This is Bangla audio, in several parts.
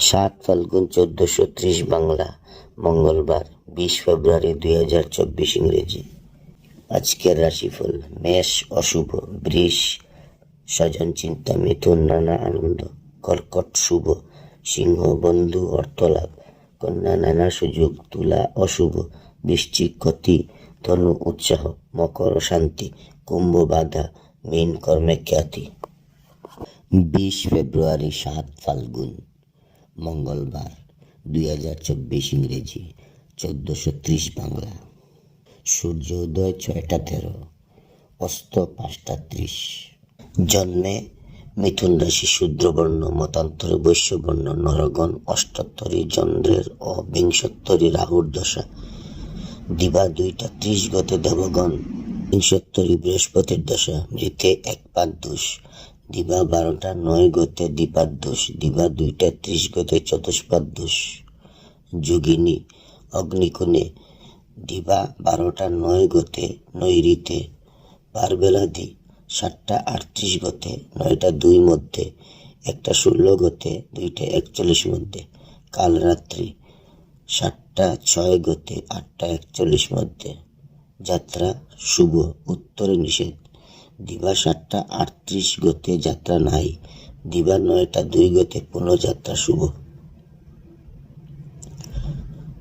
সাত ফাল্গুন চোদ্দশো ত্রিশ বাংলা, মঙ্গলবার, বিশ ফেব্রুয়ারি দুই হাজার চব্বিশ ইংরেজি। আজকের রাশিফল, মেষ, অশুভ, বৃষ, স্বজন চিন্তা, মিথুন, নানা আনন্দ, কর্কট, শুভ, সিংহ, বন্ধু অর্থলাভ কন্যা, নানা সুযোগ, তুলা, অশুভ, বৃশ্চিক, ক্ষতি, ধনু, উৎসাহ, মকর, শান্তি, কুম্ভ, বাধা, মীন কর্মে খ্যাতি। বিশ ফেব্রুয়ারি সাত ফাল্গুন। মঙ্গলবার, দুই হাজার চব্বিশ ইংরেজি, চোদ্দোশো ত্রিশ বাংলা। সূর্য উদয় ছয়টা তেরো, অস্ত পাঁচটা ত্রিশ। জন্মে মিথুন রাশি শূদ্রবর্ণ মতান্তরে বৈশ্যবর্ণ নরগণ অষ্টোত্তরী চন্দ্রের ও বিংশোত্তরী রাহুর দশা। দিবা দুইটা ত্রিশ গতে দেবগণ, বিংশোত্তরী বৃহস্পতির দশা, মৃতে এক পাক দোষ। দিবা বারোটা, নয় গতে দ্বিপাদ দোষ, দিবা দুইটা, ত্রিশ গতে চতুষ্পাদ দোষ। যোগিনী, অগ্নিকোণে দিবা বারোটা, নয় গতে নৈরিতে পারবেলাদি সাতটা, আটত্রিশ গতে নয়টা, দুই মধ্যে, একটা ষোলো গতে, দুইটা একচল্লিশ মধ্যে, কাল রাত্রি সাতটা, ছয় গতে, আটটা, একচল্লিশ মধ্যে। যাত্রা শুভ, উত্তরে নিষেধ। দিবা সাতটা আটত্রিশ গতে যাত্রা নাই, দিবা নয়টা দুই গতে পুনঃযাত্রা শুভ।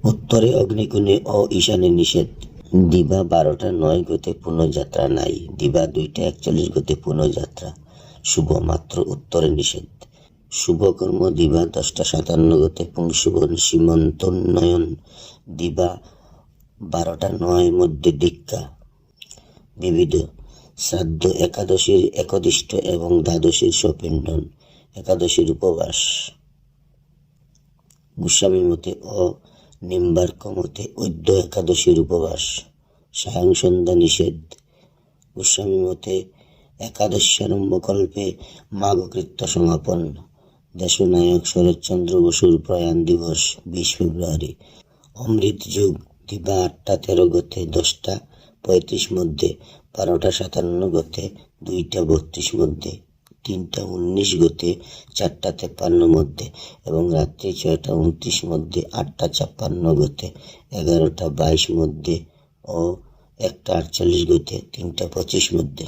উত্তরে অগ্নিকোণে অ ঈশানে নিষেধ, দিবা বারোটা নয় গতে পুনঃযাত্রা নাই, দিবা দুইটা একচল্লিশ গতে পুনঃযাত্রা শুভ মাত্র উত্তরে নিষেধ। শুভকর্ম দিবা দশটা সাতান্ন গতে পুংশুবন সীমন্তোন্নয়ন দিবা বারোটা নয় মধ্যে দীক্ষা। বিবিধ শ্রাদ্ধ একাদশীর একদিষ্ট এবং দ্বাদশীর স্বপিণ্ডন একাদশীর উপবাস। গোস্বামী মতে ও নিম্বার্ক মতে ঐদ্য একাদশীর উপবাস। সায়ং সন্ধ্যা নিষেধ। গোস্বামী মতে একাদশ্যারম্ভকল্পে মাঘকৃত্য সমাপন। দেশনায়ক শরৎচন্দ্র বসুর প্রয়াণ দিবস, বিশ ফেব্রুয়ারি। অমৃত যুগ, দিবা আটটা তেরো গতে দশটা। পঁয়ত্রিশ মধ্যে, বারোটা সাতান্ন গতে, দুইটা বত্রিশ মধ্যে তিনটা উনিশ গতে, চারটা তেপ্পান্ন মধ্যে এবং রাত্রি ছয়টা উনত্রিশ মধ্যে, আটটা ছাপ্পান্ন গতে, এগারোটা বাইশ মধ্যে ও একটা আটচল্লিশ গতে, তিনটা পঁচিশ মধ্যে।